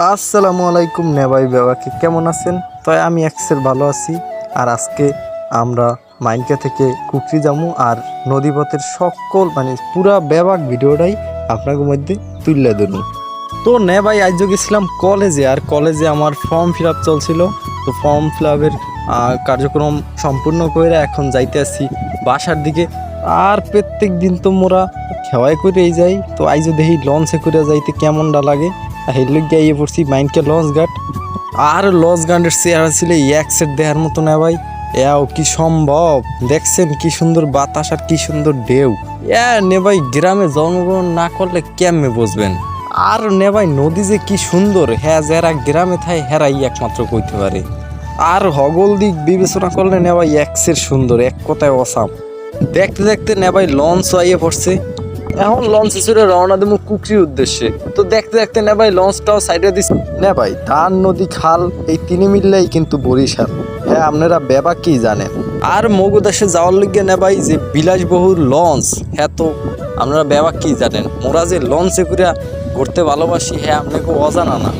আসসালামু আলাইকুম নেবাই বাবাকে কেমন আছেন? তাই আমি এক্সের ভালো আছি, আর আজকে আমরা মাইনকা থেকে কুকরি যামু, আর নদীপথের সকল মানে পুরা ব্যাবাক ভিডিওটাই আপনাদের মধ্যে তুলে ধরুন তো নে ভাই আজ গেছিলাম কলেজে, আর কলেজে আমার ফর্ম ফিল আপ চলছিল। তো ফর্ম ফিল আপের কার্যক্রম সম্পূর্ণ করে এখন যাইতে আসি বাসার দিকে। আর প্রত্যেক দিন তো মোরা খেওয়াই করেই যাই, তো আইজ দেখি লঞ্চে করে যাইতে কেমনটা লাগে। হেললে গিয়ে পড়ছি মাইন্ডকে লঞ্চ গার্ড আর লঞ্চ গার্ডের চেয়ার ছিল এক সেট দেখার মতো না ভাই। এও কি সম্ভব? দেখছেন কি সুন্দর বাতাস আর কি সুন্দর ঢেউ। এ নে ভাই, গ্রামে জন্মগ্রহণ না করলে কেমনে বুঝবেন? আর নে ভাই, নদী যে কি সুন্দর হ্যাঁ যারা গ্রামে থাই হেরাই একমাত্র কইতে পারে। আর হগল দিক বিবেচনা করলে নে ভাই একসের সুন্দর, এক কথায় অসাম। দেখতে দেখতে নে ভাই লঞ্চ আইয়ে পড়ছে। এখন লঞ্চে চড়ে রওনা দেবো কুকরির উদ্দেশ্যে। তো দেখতে দেখতে নে ভাই লঞ্চটাও সাইডে দিস। নে ভাই ধান নদী খাল এই তিনে মিললেই কিন্তু বরিশাল। হ্যাঁ আপনারা বেবা কি জানেন? আর মগুদাসে যাওয়ার লিগে নে ভাই যে বিলাসবহুল লঞ্চ হ্যাঁ তো আপনারা বেবা কি জানেন? মোরা যে লঞ্চে করে ঘুরতে ভালোবাসি হ্যাঁ আপনাকে অজানা না।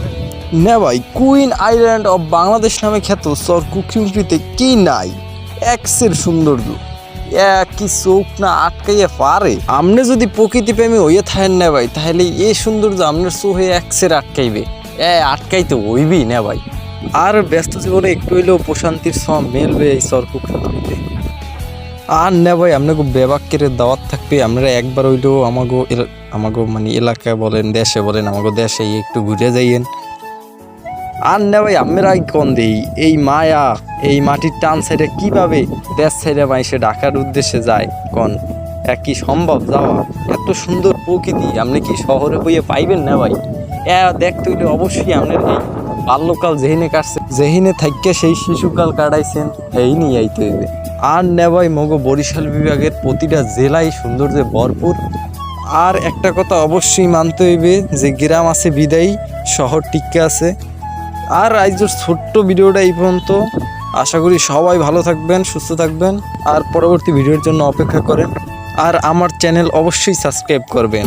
নে ভাই কুইন আইল্যান্ড অফ বাংলাদেশ নামে খ্যাত সর কুকরিতে কি নাই? এক্সের সৌন্দর্য কি চোখ না আটকাইয়া পারে। আপনি যদি প্রকৃতি প্রেমী হইয়া থাকেন না ভাই, তাহলে এই সৌন্দর্য আপনার চোখে একসের আটকাইবে। এ আটকাইতে হইবি না ভাই। আর ব্যস্ত জীবনে একটু হইলেও প্রশান্তির সব মেলবে এই সরকুকরিতে আর না ভাই আপনাকে বেবাক্যের দাওয়াত থাকবে আপনারা একবার হইলেও আমাগো আমাগো মানে এলাকা বলেন, দেশে বলেন, আমাগো দেশে একটু ঘুরে যাইয়েন। আর না ভাই আমরা কোন দেই? এই মায়া, এই মাটির টান সাইডে কীভাবে দেশ সাইডে মাইসে ঢাকার উদ্দেশ্যে যায়? কোন? কি সম্ভব যাওয়া? এত সুন্দর প্রকৃতি, আপনি কি শহরে বইয়ে পাইবেন না ভাই? এ দেখতে হলে অবশ্যই আপনার এই বাল্যকাল যেহিনে কাটছে, যেহিনে থাইকে সেই শিশুকাল কাটাইছেন এই নিয়ে আইতে হইবে। আর না ভাই, মগো বরিশাল বিভাগের প্রতিটা জেলায় সৌন্দর্যে ভরপুর। আর একটা কথা অবশ্যই মানতে হইবে যে, গ্রাম আছে বিদায়ী, শহর টিকে আছে। আর আজকের ছোট্ট ভিডিওটা এই পর্যন্ত। আশা করি সবাই ভালো থাকবেন, সুস্থ থাকবেন, আর পরবর্তী ভিডিওর জন্য অপেক্ষা করেন। আর আমার চ্যানেল অবশ্যই সাবস্ক্রাইব করবেন।